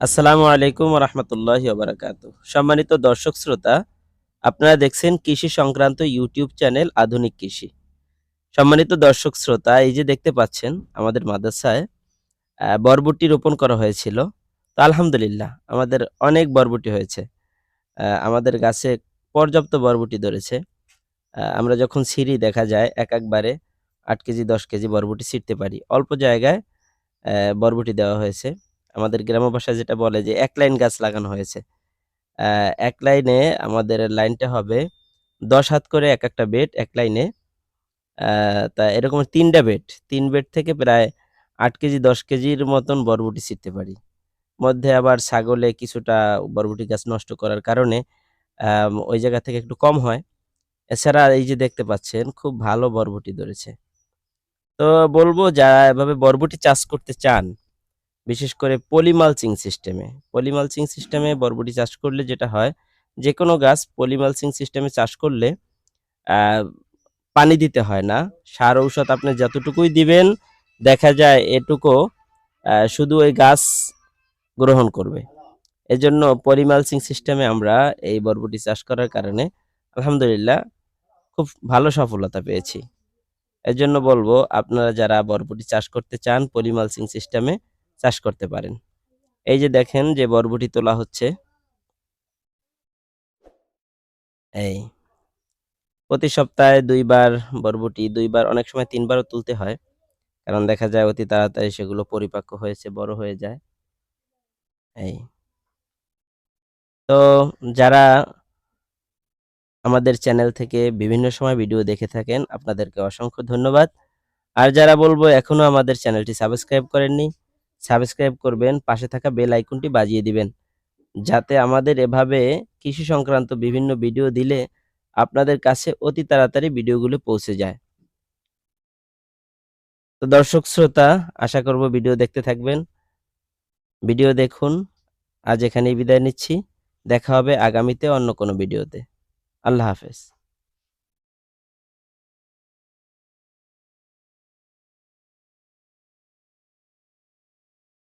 আসসালামু আলাইকুম রহমতুল্লাহ বারাকাত সম্মানিত দর্শক শ্রোতা, আপনারা দেখছেন কৃষি সংক্রান্ত ইউটিউব চ্যানেল আধুনিক কৃষি। সম্মানিত দর্শক শ্রোতা, এই যে দেখতে পাচ্ছেন আমাদের মাদ্রাসায় বরবটি রোপণ করা হয়েছিল। তো আলহামদুলিল্লাহ, আমাদের অনেক বরবটি হয়েছে। আমাদের গাছে পর্যাপ্ত বরবটি ধরেছে। আমরা যখন সিঁড়ি দেখা যায়, এক একবারে আট কেজি, দশ কেজি বরবটি ছিঁড়তে পারি। অল্প জায়গায় বরবটি দেওয়া হয়েছে। আমাদের গ্রাম্য ভাষায় যেটা বলে যে, এক লাইন গাছ লাগানো হয়েছে। এক লাইনে আমাদের লাইনটা হবে দশ হাত করে এক একটা বেড এক লাইনে। তা এরকম তিনটা বেড। তিন বেড থেকে প্রায় আট কেজি, দশ কেজির মতন বরবটি ছিঁড়তে পারি। মধ্যে আবার ছাগলে কিছুটা বরবটি গাছ নষ্ট করার কারণে ওই জায়গা থেকে একটু কম হয়। এছাড়া এই যে দেখতে পাচ্ছেন, খুব ভালো বরবটি ধরেছে। তো বলব, যারা এভাবে বরবটি চাষ করতে চান বিশেষ করে পলিমালচিং সিস্টেমে। পলিমালচিং সিস্টেমে বরবটি চাষ করলে যেটা হয় যে কোনো গাছ পলিমালচিং সিস্টেমে চাষ করলে পানি দিতে হয় না। সার ঔষধ আপনি যতটুকুই দিবেন, দেখা যায় এটুকু শুধু ওই গাছ গ্রহণ করবে। এজন্য পলিমালচিং সিস্টেমে আমরা এই বরবটি চাষ করার কারণে আলহামদুলিল্লাহ খুব ভালো সফলতা পেয়েছি। এজন্য বলব, আপনারা যারা বরবটি চাষ করতে চান পলিমালচিং সিস্টেমে চাষ করতে পারেন। এই যে দেখেন যে বরবটি তোলা হচ্ছে। এই প্রতি সপ্তাহে দুইবার বরবটি, দুইবার, অনেক সময় তিনবারও তুলতে হয়। কারণ দেখা যায় অতি তাড়াতাড়ি সেগুলো পরিপাক্ব হয়েছে, বড় হয়ে যায়। এই তো যারা আমাদের চ্যানেল থেকে বিভিন্ন সময় ভিডিও দেখে থাকেন, আপনাদেরকে অসংখ্য ধন্যবাদ। আর যারা বলব এখনও আমাদের চ্যানেলটি সাবস্ক্রাইব করেননি সাবস্ক্রাইব করবেন, পাশে থাকা বেল আইকনটি বাজিয়ে দিবেন। যাতে আমাদের এভাবে কৃষি সংক্রান্ত বিভিন্ন ভিডিও দিলে আপনাদের কাছে অতি তাড়াতাড়ি ভিডিওগুলো পৌঁছে যায়। তো দর্শক শ্রোতা, আশা করব ভিডিও দেখতে থাকবেন। ভিডিও দেখুন। আজ এখানেই বিদায় নিচ্ছি। দেখা হবে আগামীতে অন্য কোনো ভিডিওতে। আল্লাহ হাফেজ।